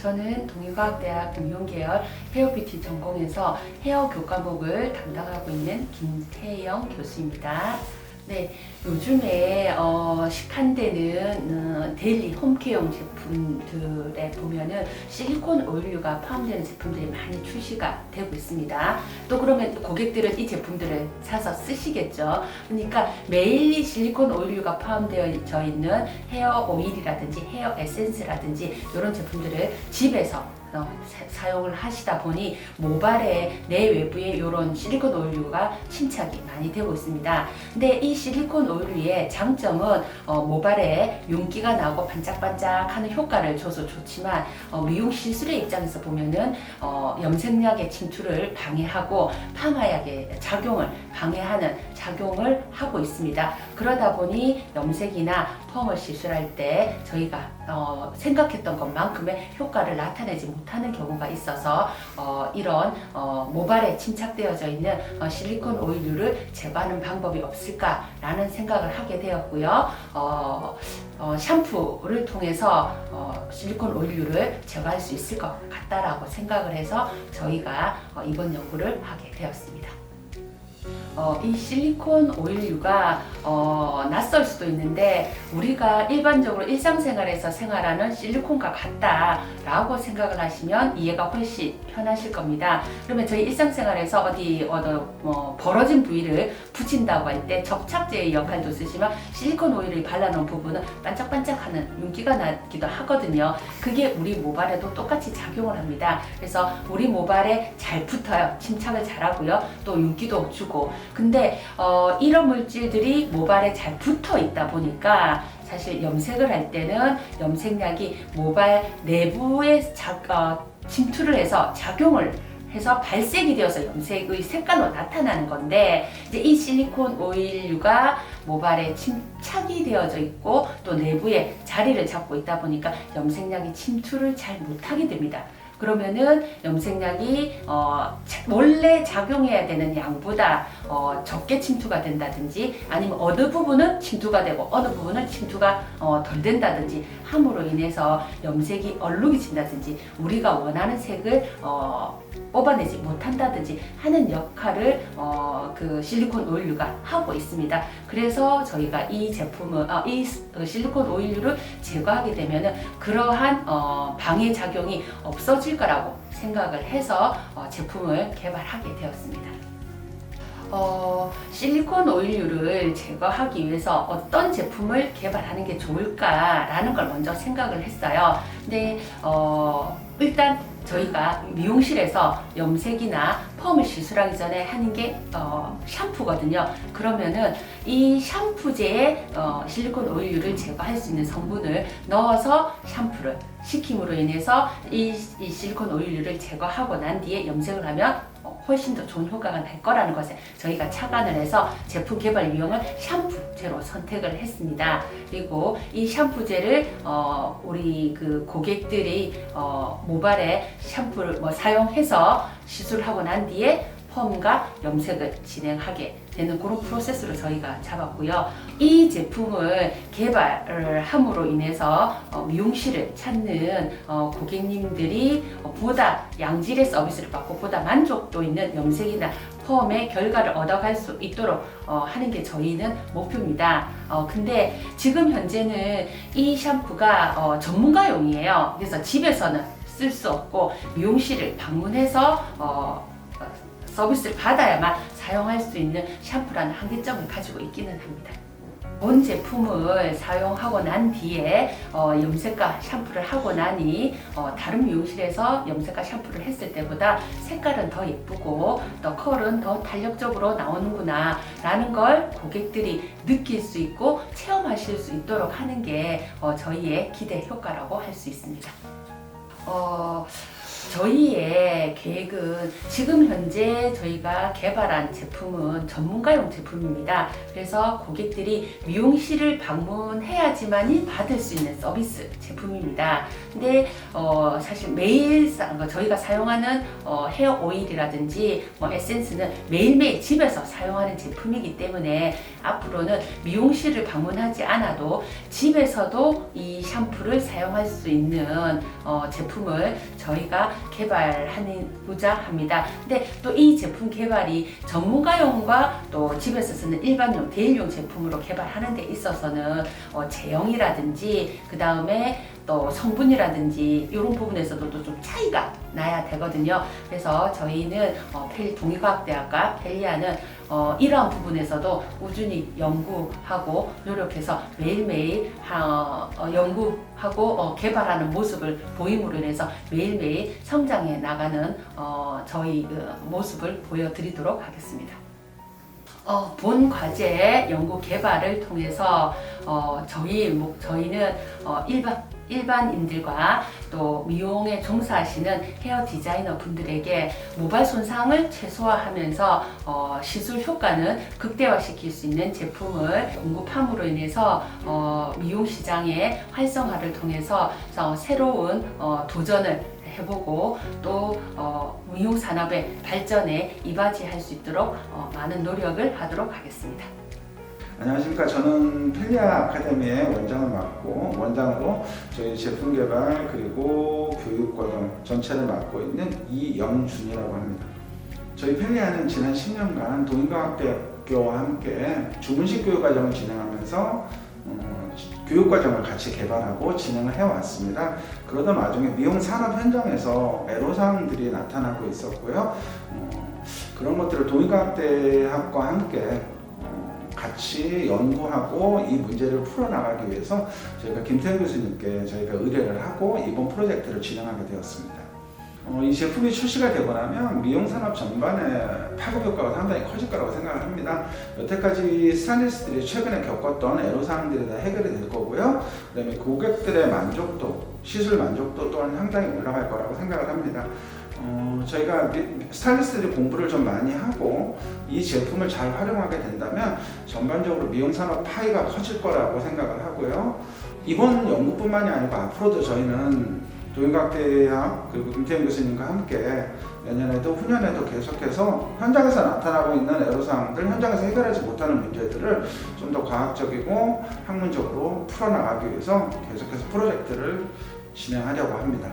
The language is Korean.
저는 동의과학대학 미용계열 헤어 뷰티 전공에서 헤어 교과목을 담당하고 있는 김태영 교수입니다. 네, 요즘에 어, 시판되는 어, 데일리 홈케어용 제품들에 보면은 실리콘 오일류가 포함되는 제품들이 많이 출시가 되고 있습니다. 또 그러면 고객들은 이 제품들을 사서 쓰시겠죠. 그러니까 매일 이 실리콘 오일류가 포함되어 있는 헤어 오일이라든지 헤어 에센스라든지 이런 제품들을 집에서 어, 사- 사용을 하시다 보니 모발의 내외부에 이런 실리콘 오일류가 침착이 많이 되고 있습니다. 근데 이 실리콘 오일류의 장점은 어, 모발에 윤기가 나고 반짝반짝하는 효과를 줘서 좋지만 어, 미용 시술의 입장에서 보면은 어, 염색약의 침투를 방해하고 파마약의 작용을 방해하는 작용을 하고 있습니다. 그러다 보니 염색이나 펌을 시술할 때 저희가 어, 생각했던 것만큼의 효과를 나타내지 못하는 경우가 있어서 어, 이런 어, 모발에 침착되어져 있는 어, 실리콘 오일류를 제거하는 방법이 없을까라는 생각을 하게 되었고요. 어, 어, 샴푸를 통해서 어, 실리콘 오일류를 제거할 수 있을 것 같다라고 생각을 해서 저희가 어, 이번 연구를 하게 되었습니다. 어, 이 실리콘 오일류가 어, 낯설 수도 있는데 우리가 일반적으로 일상생활에서 생활하는 실리콘과 같다라고 생각을 하시면 이해가 훨씬 편하실 겁니다. 그러면 저희 일상생활에서 어디 어디 뭐 벌어진 부위를 붙인다고 할 때 접착제의 역할도 쓰지만 실리콘 오일을 발라놓은 부분은 반짝반짝하는 윤기가 나기도 하거든요. 그게 우리 모발에도 똑같이 작용을 합니다. 그래서 우리 모발에 잘 붙어요. 침착을 잘하고요. 또 윤기도 주고. 근데 어, 이런 물질들이 모발에 잘 붙어 있다 보니까 사실 염색을 할 때는 염색약이 모발 내부에 자, 어, 침투를 해서 작용을 해서 발색이 되어서 염색의 색깔로 나타나는 건데 이제 이 실리콘 오일류가 모발에 침착이 되어져 있고 또 내부에 자리를 잡고 있다 보니까 염색약이 침투를 잘 못하게 됩니다. 그러면은 염색약이 어, 자- 원래 작용해야 되는 양보다 어, 적게 침투가 된다든지 아니면 어느 부분은 침투가 되고 어느 부분은 침투가 어, 덜 된다든지 함으로 인해서 염색이 얼룩이진다든지 우리가 원하는 색을 어, 뽑아내지 못한다든지 하는 역할을 어, 그 실리콘 오일류가 하고 있습니다. 그래서 저희가 이 제품을 아, 이 스- 어, 실리콘 오일류를 제거하게 되면은 그러한 어, 방해 작용이 없어질 거라고 생각을 해서 어, 제품을 개발하게 되었습니다. 어, 실리콘 오일류를 제거하기 위해서 어떤 제품을 개발하는 게 좋을까라는 걸 먼저 생각을 했어요. 근데 어, 일단 저희가 미용실에서 염색이나 펌을 시술하기 전에 하는 게 어, 샴푸거든요. 그러면은 이 샴푸제에 어, 실리콘 오일류를 제거할 수 있는 성분을 넣어서 샴푸를 시킴으로 인해서 이, 이 실리콘 오일류를 제거하고 난 뒤에 염색을 하면 어, 훨씬 더 좋은 효과가 날 거라는 것에 저희가 착안을 해서 제품 개발 유형을 샴푸제로 선택을 했습니다. 그리고 이 샴푸제를 어, 우리 그 고객들이 어, 모발에 샴푸를 뭐 사용해서 시술하고 난 뒤에 펌과 염색을 진행하게 되는 그런 프로세스로 저희가 잡았고요. 이 제품을 개발을 함으로 인해서 어, 미용실을 찾는 어, 고객님들이 어, 보다 양질의 서비스를 받고 보다 만족도 있는 염색이나 펌의 결과를 얻어갈 수 있도록 어, 하는 게 저희는 목표입니다. 어, 근데 지금 현재는 이 샴푸가 어, 전문가용이에요. 그래서 집에서는 쓸 수 없고 미용실을 방문해서 서비스를 받아야만 사용할 수 있는 샴푸라는 한계점을 가지고 있기는 합니다. 본 제품을 사용하고 난 뒤에 어, 염색과 샴푸를 하고 나니 어, 다른 미용실에서 염색과 샴푸를 했을 때보다 색깔은 더 예쁘고 또 컬은 더 탄력적으로 나오는구나 라는 걸 고객들이 느낄 수 있고 체험하실 수 있도록 하는 게 어, 저희의 기대 효과라고 할 수 있습니다. 어, 저희의 계획은 지금 현재 저희가 개발한 제품은 전문가용 제품입니다. 그래서 고객들이 미용실을 방문해야지만이 받을 수 있는 서비스 제품입니다. 근데 어, 사실 매일 사- 어, 저희가 사용하는 어, 헤어 오일이라든지 뭐 에센스는 매일매일 집에서 사용하는 제품이기 때문에 앞으로는 미용실을 방문하지 않아도 집에서도 이 샴푸를 사용할 수 있는 어, 제품을 저희가 개발하고자 합니다. 근데 또 이 제품 개발이 전문가용과 또 집에서 쓰는 일반용 대일용 제품으로 개발하는 데 있어서는 어, 제형이라든지 그 다음에 또 성분이라든지 이런 부분에서도 또 좀 차이가 나야 되거든요. 그래서 저희는 어, 펠 동의과학대학과 펠리아는 어, 이러한 부분에서도 꾸준히 연구하고 노력해서 매일매일 하- 어, 연구하고 어, 개발하는 모습을 보임으로 인해서 매일매일 성장해 나가는 어, 저희 그 모습을 보여드리도록 하겠습니다. 어, 본 과제 연구 개발을 통해서 어, 저희 뭐, 저희는 어, 일반 일반인들과 또 미용에 종사하시는 헤어 디자이너 분들에게 모발 손상을 최소화하면서 어, 시술 효과는 극대화시킬 수 있는 제품을 공급함으로 인해서 어, 미용 시장의 활성화를 통해서 어, 새로운 어, 도전을 해보고 또 어, 미용 산업의 발전에 이바지할 수 있도록 어, 많은 노력을 하도록 하겠습니다. 안녕하십니까. 저는 펠리아 아카데미의 원장을 맡고 원장으로 저희 제품 개발 그리고 교육 과정 전체를 맡고 있는 이영준이라고 합니다. 저희 펠리아는 지난 10년간 동인과학대학교와 함께 주문식 교육 과정을 진행하면서 어, 교육 과정을 같이 개발하고 진행을 해왔습니다. 그러던 와중에 미용 산업 현장에서 애로사항들이 나타나고 있었고요. 어, 그런 것들을 동인과학대학과 함께 어, 같이 연구하고 이 문제를 풀어나가기 위해서 저희가 김태현 교수님께 저희가 의뢰를 하고 이번 프로젝트를 진행하게 되었습니다. 어, 이 제품이 출시가 되고 나면 미용 산업 전반의 파급 효과가 상당히 커질 거라고 생각을 합니다. 여태까지 스타일리스트들이 최근에 겪었던 애로사항들이 다 해결이 될 거고요. 그 다음에 고객들의 만족도, 시술 만족도 또한 상당히 올라갈 거라고 생각을 합니다. 어, 저희가 미- 스타일리스트들이 공부를 좀 많이 하고 이 제품을 잘 활용하게 된다면 전반적으로 미용 산업 파이가 커질 거라고 생각을 하고요. 이번 연구뿐만이 아니고 앞으로도 저희는 도인과학대학 그리고 김태현 교수님과 함께 내년에도 후년에도 계속해서 현장에서 나타나고 있는 애로사항들, 현장에서 해결하지 못하는 문제들을 좀 더 과학적이고 학문적으로 풀어나가기 위해서 계속해서 프로젝트를 진행하려고 합니다.